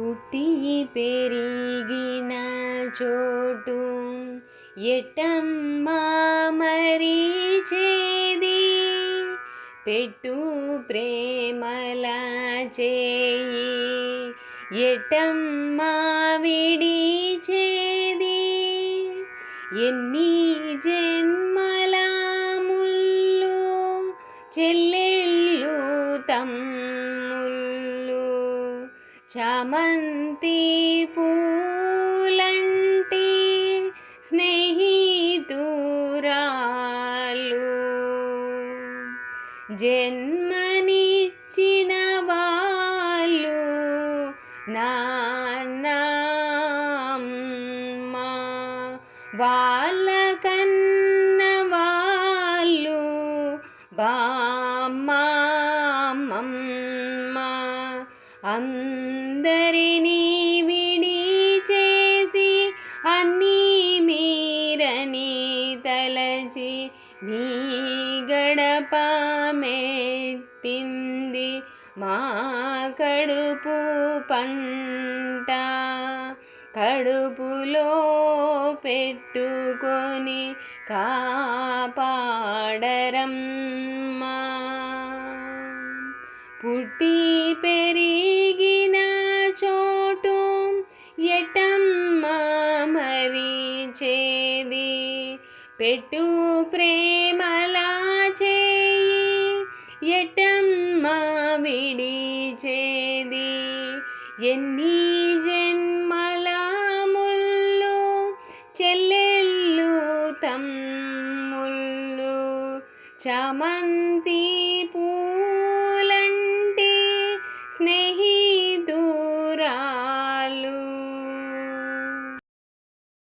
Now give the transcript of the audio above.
పుట్టి పెరిగిన చోటు ఎటమ్మా మరి చేది? పెట్టు ప్రేమల చేయి ఎటమ్మా విడి చేది? ఎన్ని జన్మల ముళ్ళు చెల్లెళ్ళు తమ్ముళ్ళు చమంతి పూలంటి స్నేహితురాలు. జన్మనిచ్చిన వాళ్ళు నాన్నమ్మ. వాళ్ళ కన్న వాళ్ళు బామ్మా. అందరినీ విడి చేసి అన్నీ మీరని తలచి మీ గడప మెట్టింది మా కడుపు పంట. కడుపులో పెట్టుకొని కాపాడరం. పుట్టి పెరిగిన చోటు ఎటమ్మ మరి చేది పెట్టు ప్రేమలా చేయి ఎటమ్మ విడిచేది? ఎన్ని జన్మల ముళ్ళు చెల్లెళ్ళు తమ్ముళ్ళు చమంతి పూ